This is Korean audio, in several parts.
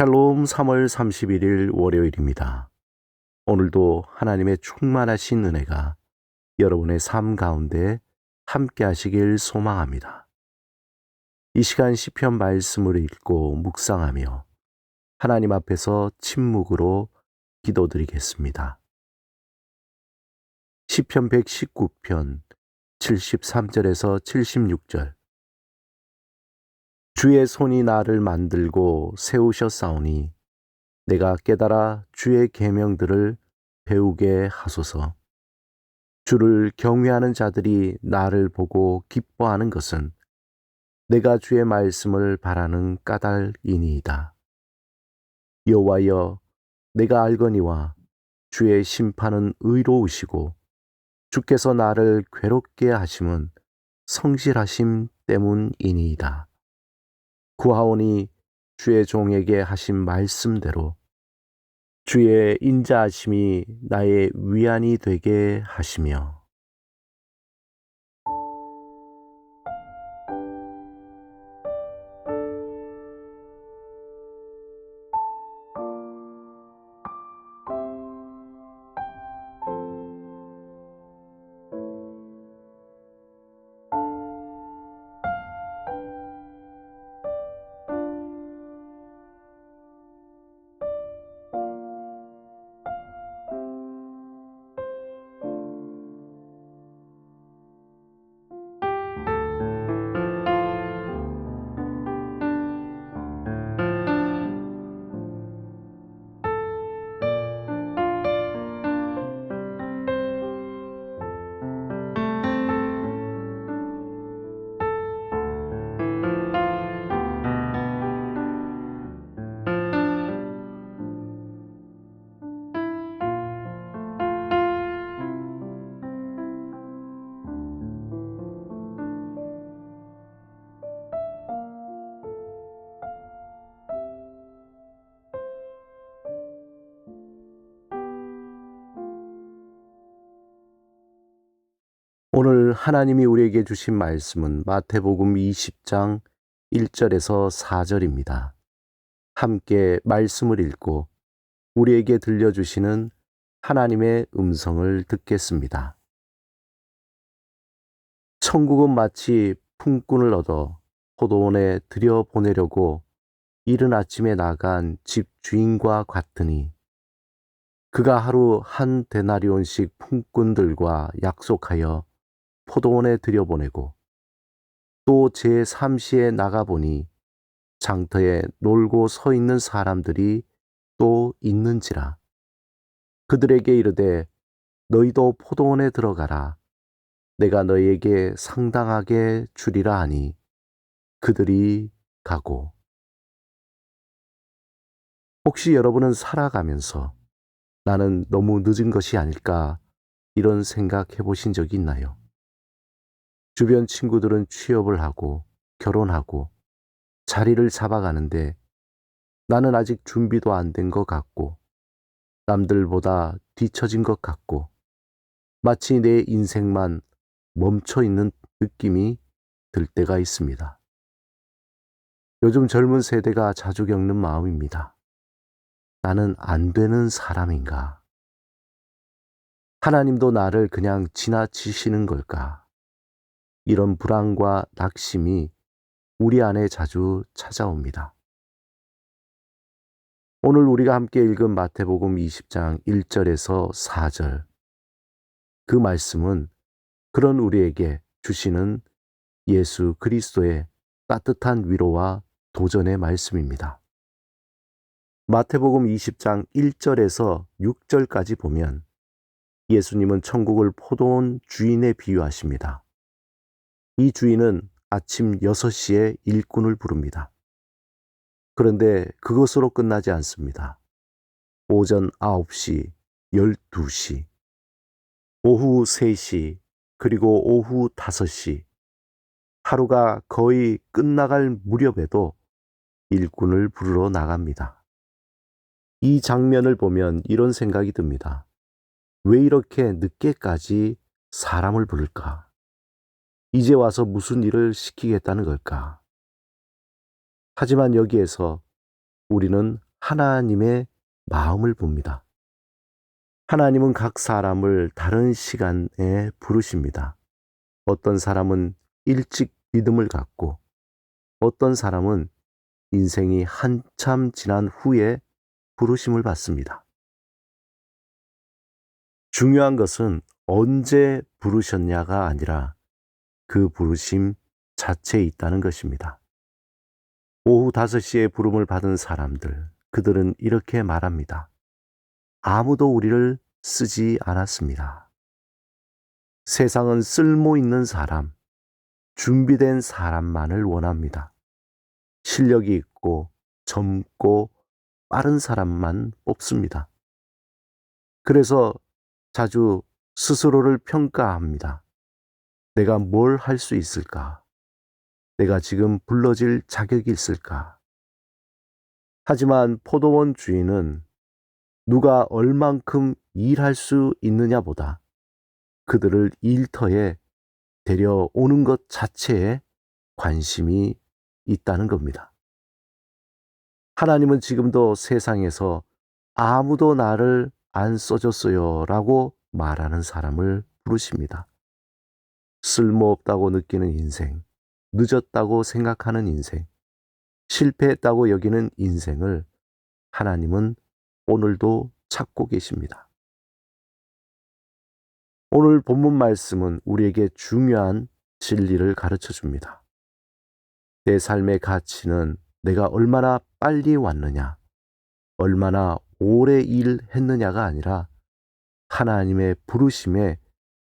샬롬 3월 31일 월요일입니다. 오늘도 하나님의 충만하신 은혜가 여러분의 삶 가운데 함께 하시길 소망합니다. 이 시간 시편 말씀을 읽고 묵상하며 하나님 앞에서 침묵으로 기도드리겠습니다. 시편 119편 73절에서 76절 주의 손이 나를 만들고 세우셨사오니 내가 깨달아 주의 계명들을 배우게 하소서. 주를 경외하는 자들이 나를 보고 기뻐하는 것은 내가 주의 말씀을 바라는 까닭이니이다. 여호와여 내가 알거니와 주의 심판은 의로우시고 주께서 나를 괴롭게 하심은 성실하심 때문이니이다. 구하오니 주의 종에게 하신 말씀대로 주의 인자하심이 나의 위안이 되게 하시며 오늘 하나님이 우리에게 주신 말씀은 마태복음 20장 1절에서 4절입니다. 함께 말씀을 읽고 우리에게 들려주시는 하나님의 음성을 듣겠습니다. 천국은 마치 품꾼을 얻어 포도원에 들여보내려고 이른 아침에 나간 집 주인과 같으니 그가 하루 한 데나리온씩 품꾼들과 약속하여 포도원에 들여보내고 또 제3시에 나가보니 장터에 놀고 서 있는 사람들이 또 있는지라. 그들에게 이르되 너희도 포도원에 들어가라. 내가 너희에게 상당하게 주리라 하니. 그들이 가고. 혹시 여러분은 살아가면서 나는 너무 늦은 것이 아닐까 이런 생각 해 보신 적이 있나요? 주변 친구들은 취업을 하고 결혼하고 자리를 잡아가는데 나는 아직 준비도 안 된 것 같고 남들보다 뒤처진 것 같고 마치 내 인생만 멈춰 있는 느낌이 들 때가 있습니다. 요즘 젊은 세대가 자주 겪는 마음입니다. 나는 안 되는 사람인가? 하나님도 나를 그냥 지나치시는 걸까? 이런 불안과 낙심이 우리 안에 자주 찾아옵니다. 오늘 우리가 함께 읽은 마태복음 20장 1절에서 4절. 그 말씀은 그런 우리에게 주시는 예수 그리스도의 따뜻한 위로와 도전의 말씀입니다. 마태복음 20장 1절에서 6절까지 보면 예수님은 천국을 포도원 주인에 비유하십니다. 이 주인은 아침 6시에 일꾼을 부릅니다. 그런데 그것으로 끝나지 않습니다. 오전 9시, 12시, 오후 3시, 그리고 오후 5시, 하루가 거의 끝나갈 무렵에도 일꾼을 부르러 나갑니다. 이 장면을 보면 이런 생각이 듭니다. 왜 이렇게 늦게까지 사람을 부를까? 이제 와서 무슨 일을 시키겠다는 걸까? 하지만 여기에서 우리는 하나님의 마음을 봅니다. 하나님은 각 사람을 다른 시간에 부르십니다. 어떤 사람은 일찍 믿음을 갖고 어떤 사람은 인생이 한참 지난 후에 부르심을 받습니다. 중요한 것은 언제 부르셨냐가 아니라 그 부르심 자체에 있다는 것입니다. 오후 5시에 부름을 받은 사람들, 그들은 이렇게 말합니다. 아무도 우리를 쓰지 않았습니다. 세상은 쓸모 있는 사람, 준비된 사람만을 원합니다. 실력이 있고 젊고 빠른 사람만 뽑습니다. 그래서 자주 스스로를 평가합니다. 내가 뭘 할 수 있을까? 내가 지금 불러질 자격이 있을까? 하지만 포도원 주인은 누가 얼만큼 일할 수 있느냐 보다 그들을 일터에 데려오는 것 자체에 관심이 있다는 겁니다. 하나님은 지금도 세상에서 아무도 나를 안 써줬어요 라고 말하는 사람을 부르십니다. 쓸모없다고 느끼는 인생, 늦었다고 생각하는 인생, 실패했다고 여기는 인생을 하나님은 오늘도 찾고 계십니다. 오늘 본문 말씀은 우리에게 중요한 진리를 가르쳐 줍니다. 내 삶의 가치는 내가 얼마나 빨리 왔느냐, 얼마나 오래 일했느냐가 아니라 하나님의 부르심에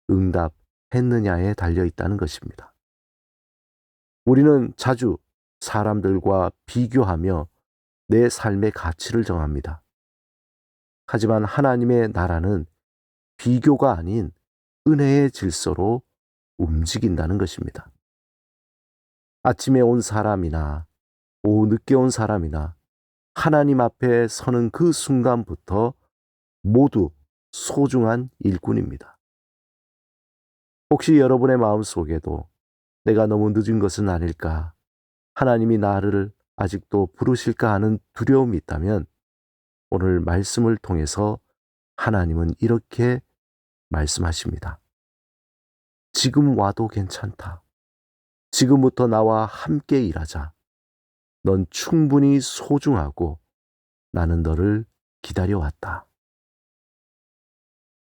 응답 했느냐에 달려 있다는 것입니다. 우리는 자주 사람들과 비교하며 내 삶의 가치를 정합니다. 하지만 하나님의 나라는 비교가 아닌 은혜의 질서로 움직인다는 것입니다. 아침에 온 사람이나 오후 늦게 온 사람이나 하나님 앞에 서는 그 순간부터 모두 소중한 일꾼입니다. 혹시 여러분의 마음 속에도 내가 너무 늦은 것은 아닐까? 하나님이 나를 아직도 부르실까 하는 두려움이 있다면 오늘 말씀을 통해서 하나님은 이렇게 말씀하십니다. 지금 와도 괜찮다. 지금부터 나와 함께 일하자. 넌 충분히 소중하고 나는 너를 기다려왔다.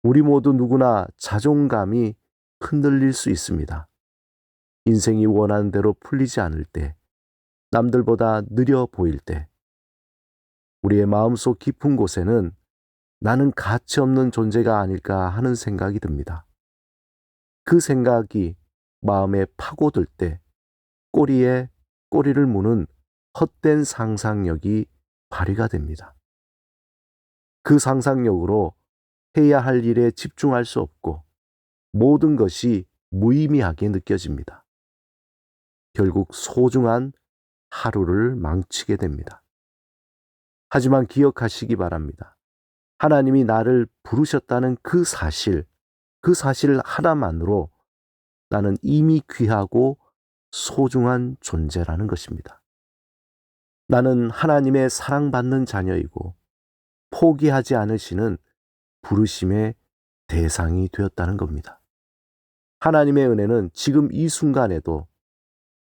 우리 모두 누구나 자존감이 흔들릴 수 있습니다. 인생이 원하는 대로 풀리지 않을 때, 남들보다 느려 보일 때, 우리의 마음속 깊은 곳에는 나는 가치 없는 존재가 아닐까 하는 생각이 듭니다. 그 생각이 마음에 파고들 때 꼬리에 꼬리를 무는 헛된 상상력이 발휘가 됩니다. 그 상상력으로 해야 할 일에 집중할 수 없고 모든 것이 무의미하게 느껴집니다. 결국 소중한 하루를 망치게 됩니다. 하지만 기억하시기 바랍니다. 하나님이 나를 부르셨다는 그 사실, 그 사실 하나만으로 나는 이미 귀하고 소중한 존재라는 것입니다. 나는 하나님의 사랑받는 자녀이고 포기하지 않으시는 부르심의 대상이 되었다는 겁니다. 하나님의 은혜는 지금 이 순간에도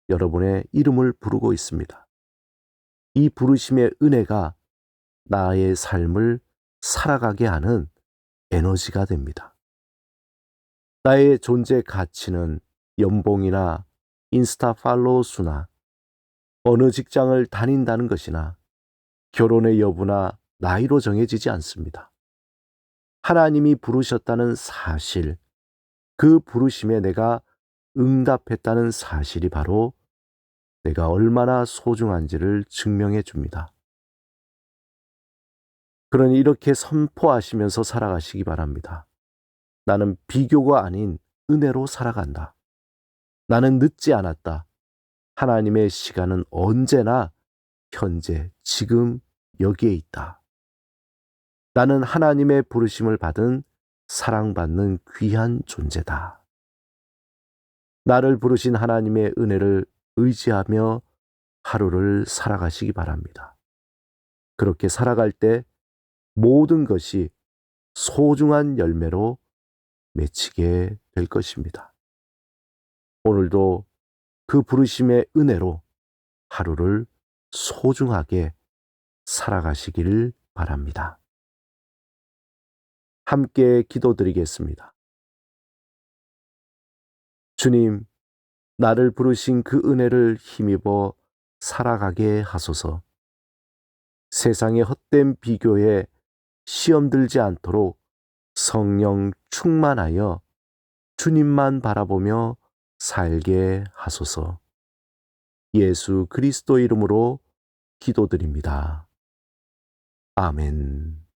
여러분의 이름을 부르고 있습니다. 이 부르심의 은혜가 나의 삶을 살아가게 하는 에너지가 됩니다. 나의 존재 가치는 연봉이나 인스타 팔로우 수나 어느 직장을 다닌다는 것이나 결혼의 여부나 나이로 정해지지 않습니다. 하나님이 부르셨다는 사실, 그 부르심에 내가 응답했다는 사실이 바로 내가 얼마나 소중한지를 증명해 줍니다. 그러니 이렇게 선포하시면서 살아가시기 바랍니다. 나는 비교가 아닌 은혜로 살아간다. 나는 늦지 않았다. 하나님의 시간은 언제나 현재, 지금 여기에 있다. 나는 하나님의 부르심을 받은 사랑받는 귀한 존재다. 나를 부르신 하나님의 은혜를 의지하며 하루를 살아가시기 바랍니다. 그렇게 살아갈 때 모든 것이 소중한 열매로 맺히게 될 것입니다. 오늘도 그 부르심의 은혜로 하루를 소중하게 살아가시기를 바랍니다. 함께 기도드리겠습니다. 주님, 나를 부르신 그 은혜를 힘입어 살아가게 하소서. 세상의 헛된 비교에 시험 들지 않도록 성령 충만하여 주님만 바라보며 살게 하소서. 예수 그리스도 이름으로 기도드립니다. 아멘.